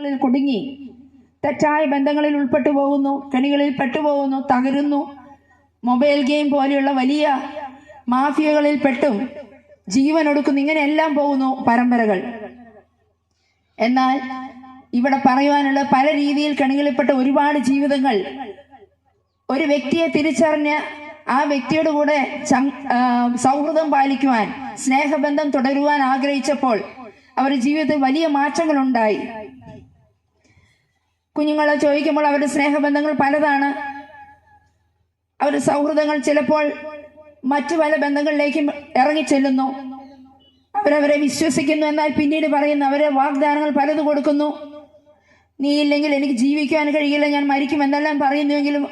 ങ്ങളിൽ കുടുങ്ങി. തെറ്റായ ബന്ധങ്ങളിൽ ഉൾപ്പെട്ടു പോകുന്നു കെണികളിൽ പെട്ടുപോകുന്നു തകരുന്നു. മൊബൈൽ ഗെയിം പോലെയുള്ള വലിയ മാഫിയകളിൽ പെട്ടും. ജീവൻ ഒടുക്കുന്നു ഇങ്ങനെയെല്ലാം പോകുന്നു പരമ്പരകൾ. എന്നാൽ ഇവിടെ പറയുവാനുള്ള പല രീതിയിൽ കെണികളിൽപ്പെട്ട ഒരുപാട് ജീവിതങ്ങൾ. ഒരു വ്യക്തിയെ തിരിച്ചറിഞ്ഞ് ആ വ്യക്തിയുടെ കൂടെ സൗഹൃദം പാലിക്കുവാൻ സ്നേഹബന്ധം തുടരുവാൻ ആഗ്രഹിച്ചപ്പോൾ അവരുടെ ജീവിതത്തിൽ വലിയ മാറ്റങ്ങൾ ഉണ്ടായി കുഞ്ഞുങ്ങളെ ചോദിക്കുമ്പോൾ അവരുടെ സ്നേഹബന്ധങ്ങൾ പലതാണ്. അവരുടെ സൗഹൃദങ്ങൾ ചിലപ്പോൾ മറ്റു പല ബന്ധങ്ങളിലേക്കും ഇറങ്ങിച്ചെല്ലുന്നു അവരവരെ വിശ്വസിക്കുന്നു എന്നാൽ പിന്നീട് പറയുന്നു അവരെ വാഗ്ദാനങ്ങൾ പലത് കൊടുക്കുന്നു. നീ ഇല്ലെങ്കിൽ എനിക്ക് ജീവിക്കാൻ കഴിയില്ല ഞാൻ മരിക്കും എന്നെല്ലാം പറയുന്നുവെങ്കിലും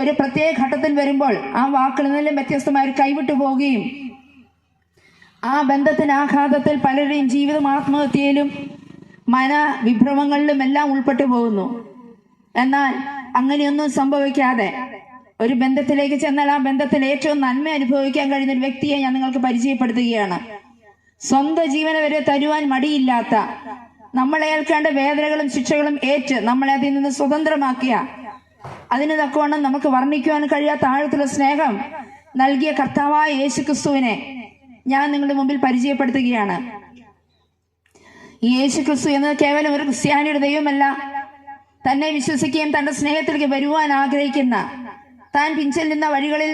ഒരു പ്രത്യേക ഘട്ടത്തിൽ വരുമ്പോൾ ആ വാക്കിൽ നിന്നെല്ലാം വ്യത്യസ്തമായി കൈവിട്ടു പോവുകയും ആ ബന്ധത്തിന് ആഘാതത്തിൽ പലരുടെയും ജീവിതം ആത്മഹത്യയിലും മന വിഭ്രമങ്ങളിലും എല്ലാം ഉൾപ്പെട്ടു പോകുന്നു. എന്നാൽ അങ്ങനെയൊന്നും സംഭവിക്കാതെ ഒരു ബന്ധത്തിലേക്ക് ചെന്നാൽ ആ ബന്ധത്തിൽ ഏറ്റവും നന്മ അനുഭവിക്കാൻ കഴിയുന്ന ഒരു വ്യക്തിയെ ഞാൻ നിങ്ങൾക്ക് പരിചയപ്പെടുത്തുകയാണ്. സ്വന്തം ജീവനെ വരെ തരുവാൻ മടിയില്ലാത്ത നമ്മളെ ഏൽക്കേണ്ട വേദനകളും ശിക്ഷകളും ഏറ്റ് നമ്മളെ അതിൽ നിന്ന് സ്വതന്ത്രമാക്കിയ അതിന് തക്കവണ്ണം നമുക്ക് വർണിക്കുവാൻ കഴിയാത്ത ആഴത്തിലുള്ള സ്നേഹം നൽകിയ കർത്താവായ യേശു ക്രിസ്തുവിനെ ഞാൻ നിങ്ങളുടെ മുമ്പിൽ പരിചയപ്പെടുത്തുകയാണ്. ഈ യേശു ക്രിസ്തു എന്നത് കേവലം ഒരു ക്രിസ്ത്യാനിയുടെ ദൈവമല്ല. തന്നെ വിശ്വസിക്കുകയും തന്റെ സ്നേഹത്തിലേക്ക് വരുവാൻ ആഗ്രഹിക്കുന്ന താൻ പിൻചെല്ലുന്ന വഴികളിൽ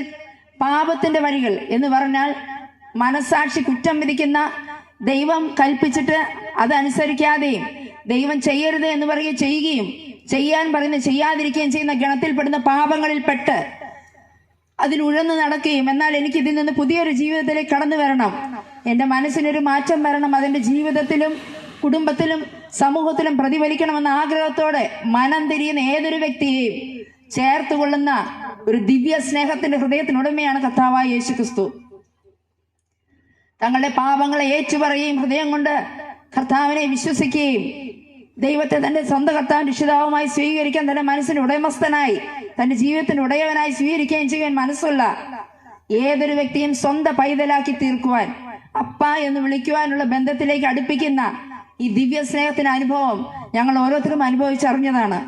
പാപത്തിന്റെ വഴികൾ എന്ന് പറഞ്ഞാൽ മനസാക്ഷി കുറ്റം വിധിക്കുന്ന ദൈവം കൽപ്പിച്ചിട്ട് അതനുസരിക്കാതെയും ദൈവം ചെയ്യരുത് എന്ന് പറയുകയും ചെയ്യുകയും ചെയ്യാൻ പറയുന്ന ചെയ്യാതിരിക്കുകയും ചെയ്യുന്ന ഗണത്തിൽപ്പെടുന്ന പാപങ്ങളിൽപ്പെട്ട് അതിൽ ഉഴന്നു നടക്കുകയും എന്നാൽ എനിക്ക് ഇതിൽ നിന്ന് പുതിയൊരു ജീവിതത്തിലേക്ക് കടന്നു വരണം. എന്റെ മനസ്സിനൊരു മാറ്റം വരണം. അതിന്റെ ജീവിതത്തിലും കുടുംബത്തിലും സമൂഹത്തിലും പ്രതിഫലിക്കണമെന്ന ആഗ്രഹത്തോടെ മനം തിരിയുന്ന ഏതൊരു വ്യക്തിയെയും ചേർത്ത് കൊള്ളുന്ന ഒരു ദിവ്യ സ്നേഹത്തിന്റെ ഹൃദയത്തിനുടമയാണ് കർത്താവായ യേശു ക്രിസ്തു തങ്ങളുടെ പാപങ്ങളെ ഏറ്റുപറയുകയും ഹൃദയം കൊണ്ട് കർത്താവിനെ വിശ്വസിക്കുകയും ദൈവത്തെ തന്റെ സ്വന്തം കർത്താവ് രക്ഷിതാവുമായി സ്വീകരിക്കാൻ തന്റെ മനസ്സിന് ഉടമസ്ഥനായി തന്റെ ജീവിതത്തിന്റെ ഉടയവനായി സ്വീകരിക്കുകയും ചെയ്യാൻ മനസ്സുള്ള ഏതൊരു വ്യക്തിയും സ്വന്തം പൈതലാക്കി തീർക്കുവാൻ അപ്പ എന്ന് വിളിക്കുവാനുള്ള ബന്ധത്തിലേക്ക് അടുപ്പിക്കുന്ന ഈ ദിവ്യ സ്നേഹത്തിന്റെ അനുഭവം ഞങ്ങൾ ഓരോരുത്തരും അനുഭവിച്ചറിഞ്ഞതാണ്.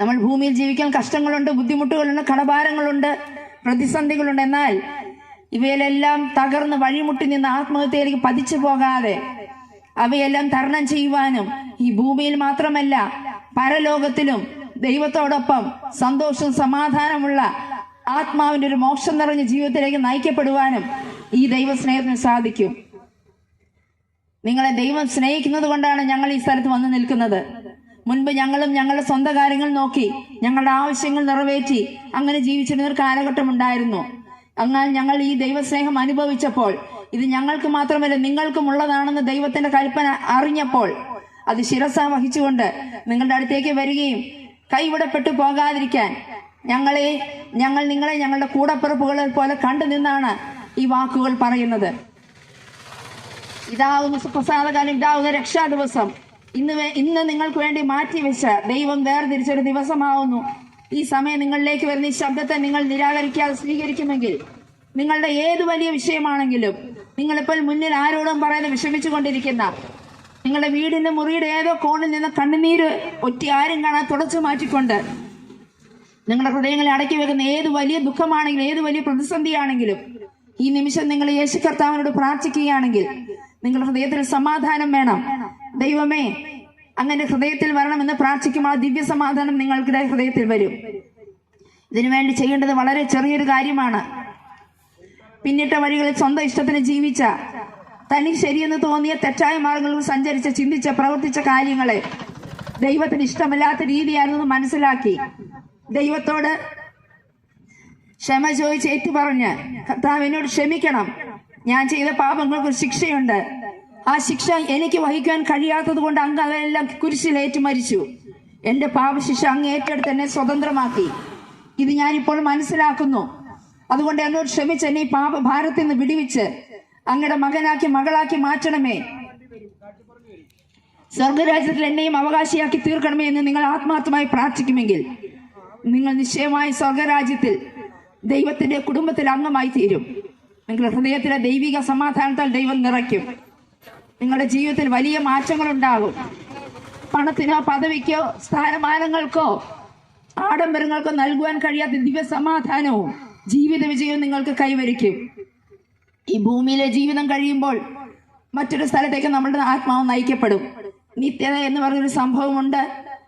നമ്മൾ ഭൂമിയിൽ ജീവിക്കാൻ കഷ്ടങ്ങളുണ്ട് ബുദ്ധിമുട്ടുകളുണ്ട് കടഭാരങ്ങളുണ്ട് പ്രതിസന്ധികളുണ്ട്. എന്നാൽ ഇവയിലെല്ലാം തകർന്ന് വഴിമുട്ടി നിന്ന് ആത്മഹത്യയിലേക്ക് പതിച്ചു പോകാതെ അവയെല്ലാം തരണം ചെയ്യുവാനും ഈ ഭൂമിയിൽ മാത്രമല്ല പരലോകത്തിലും ദൈവത്തോടൊപ്പം സന്തോഷം സമാധാനമുള്ള ആത്മാവിന്റെ ഒരു മോക്ഷം നിറഞ്ഞ ജീവിതത്തിലേക്ക് നയിക്കപ്പെടുവാനും ഈ ദൈവസ്നേഹത്തിന് സാധിക്കും. നിങ്ങളെ ദൈവം സ്നേഹിക്കുന്നത് കൊണ്ടാണ് ഞങ്ങൾ ഈ സ്ഥലത്ത് വന്ന് നിൽക്കുന്നത്. മുൻപ് ഞങ്ങളും ഞങ്ങളുടെ സ്വന്തം കാര്യങ്ങൾ നോക്കി ഞങ്ങളുടെ ആവശ്യങ്ങൾ നിറവേറ്റി അങ്ങനെ ജീവിച്ചിരുന്ന ഒരു കാലഘട്ടം ഉണ്ടായിരുന്നു. എന്നാൽ ഞങ്ങൾ ഈ ദൈവസ്നേഹം അനുഭവിച്ചപ്പോൾ ഇത് ഞങ്ങൾക്ക് മാത്രമല്ല നിങ്ങൾക്കും ഉള്ളതാണെന്ന് ദൈവത്തിന്റെ കൽപ്പന അറിഞ്ഞപ്പോൾ അത് ശിരസ വഹിച്ചുകൊണ്ട് നിങ്ങളുടെ അടുത്തേക്ക് വരികയും കൈവിടപ്പെട്ടു പോകാതിരിക്കാൻ ഞങ്ങളെ ഞങ്ങൾ നിങ്ങളെ ഞങ്ങളുടെ കൂടപ്പിറപ്പുകളെ പോലെ കണ്ടു നിന്നാണ് ഈ വാക്കുകൾ പറയുന്നത്. ഇതാവുന്ന പ്രസാദകാലം ഇതാവുന്ന രക്ഷാ ദിവസം ഇന്ന് ഇന്ന് നിങ്ങൾക്ക് വേണ്ടി മാറ്റിവെച്ച ദൈവം വേർതിരിച്ചൊരു ദിവസമാവുന്നു. ഈ സമയം നിങ്ങളിലേക്ക് വരുന്ന ഈ ശബ്ദത്തെ നിങ്ങൾ നിരാകരിക്കാതെ സ്വീകരിക്കുമെങ്കിൽ നിങ്ങളുടെ ഏത് വലിയ വിഷയമാണെങ്കിലും നിങ്ങളിപ്പോൾ മുന്നിൽ ആരോടും പറയുന്നത് വിഷമിച്ചു കൊണ്ടിരിക്കുന്ന നിങ്ങളുടെ വീടിന്റെ മുറിയുടെ ഏതോ കോണിൽ നിന്ന് കണ്ണുനീര് ഒറ്റ ആരും കാണാൻ തുടച്ചു മാറ്റിക്കൊണ്ട് നിങ്ങളുടെ ഹൃദയങ്ങളെ അടക്കി വെക്കുന്ന ഏത് വലിയ ദുഃഖമാണെങ്കിലും ഏത് വലിയ പ്രതിസന്ധിയാണെങ്കിലും ഈ നിമിഷം നിങ്ങൾ യേശു കർത്താവിനോട് പ്രാർത്ഥിക്കുകയാണെങ്കിൽ നിങ്ങളുടെ ഹൃദയത്തിൽ സമാധാനം വേണം. ദൈവമേ അങ്ങനെ ഹൃദയത്തിൽ വരണം എന്ന് പ്രാർത്ഥിക്കുമ്പോൾ ആ ദിവ്യ സമാധാനം നിങ്ങളുടെ ഹൃദയത്തിൽ വരും. ഇതിനു വേണ്ടി ചെയ്യേണ്ടത് വളരെ ചെറിയൊരു കാര്യമാണ്. പിന്നിട്ട വഴികളിൽ സ്വന്തം ഇഷ്ടത്തിന് ജീവിച്ച തനിക്ക് ശരിയെന്ന് തോന്നിയ തെറ്റായ മാർഗങ്ങളിൽ സഞ്ചരിച്ച ചിന്തിച്ച പ്രവർത്തിച്ച കാര്യങ്ങളെ ദൈവത്തിന് ഇഷ്ടമില്ലാത്ത രീതിയായിരുന്നു മനസ്സിലാക്കി. ദൈവത്തോട് ക്ഷമ ചോദിച്ച് ഏറ്റു പറഞ്ഞ് കർത്താവ് എന്നോട് ക്ഷമിക്കണം. ഞാൻ ചെയ്ത പാപങ്ങൾക്ക് ഒരു ശിക്ഷയുണ്ട്. ആ ശിക്ഷ എനിക്ക് വഹിക്കാൻ കഴിയാത്തത് കൊണ്ട് അങ്ങ് അതെല്ലാം കുരിശിലേറ്റ് മരിച്ചു എന്റെ പാപശിക്ഷ അങ്ങ് ഏറ്റെടുത്ത് എന്നെ സ്വതന്ത്രമാക്കി. ഇത് ഞാനിപ്പോൾ മനസ്സിലാക്കുന്നു. അതുകൊണ്ട് എന്നോട് ക്ഷമിച്ച് എന്നെ ഈ പാപ ഭാരത്തിൽ നിന്ന് വിടിവിച്ച് അങ്ങയുടെ മകനാക്കി മകളാക്കി മാറ്റണമേ. സ്വർഗരാജ്യത്തിൽ എന്നെയും അവകാശിയാക്കി തീർക്കണമേ എന്ന് നിങ്ങൾ ആത്മാർത്ഥമായി പ്രാർത്ഥിക്കുമെങ്കിൽ നിങ്ങൾ നിശ്ചയമായി സ്വർഗരാജ്യത്തിൽ ദൈവത്തിന്റെ കുടുംബത്തിൽ അംഗമായി തീരും. നിങ്ങളുടെ ഹൃദയത്തിലെ ദൈവിക സമാധാനത്താൽ ദൈവം നിറയ്ക്കും. നിങ്ങളുടെ ജീവിതത്തിൽ വലിയ മാറ്റങ്ങൾ ഉണ്ടാകും പണത്തിനോ പദവിക്കോ സ്ഥാനമാനങ്ങൾക്കോ ആഡംബരങ്ങൾക്കോ നൽകുവാൻ കഴിയാത്ത ദിവ്യ സമാധാനവും ജീവിത വിജയവും നിങ്ങൾക്ക് കൈവരിക്കും. ഈ ഭൂമിയിലെ ജീവിതം കഴിയുമ്പോൾ മറ്റൊരു സ്ഥലത്തേക്ക് നമ്മളുടെ ആത്മാവ് നയിക്കപ്പെടും. നിത്യത എന്ന് പറഞ്ഞൊരു സംഭവമുണ്ട്.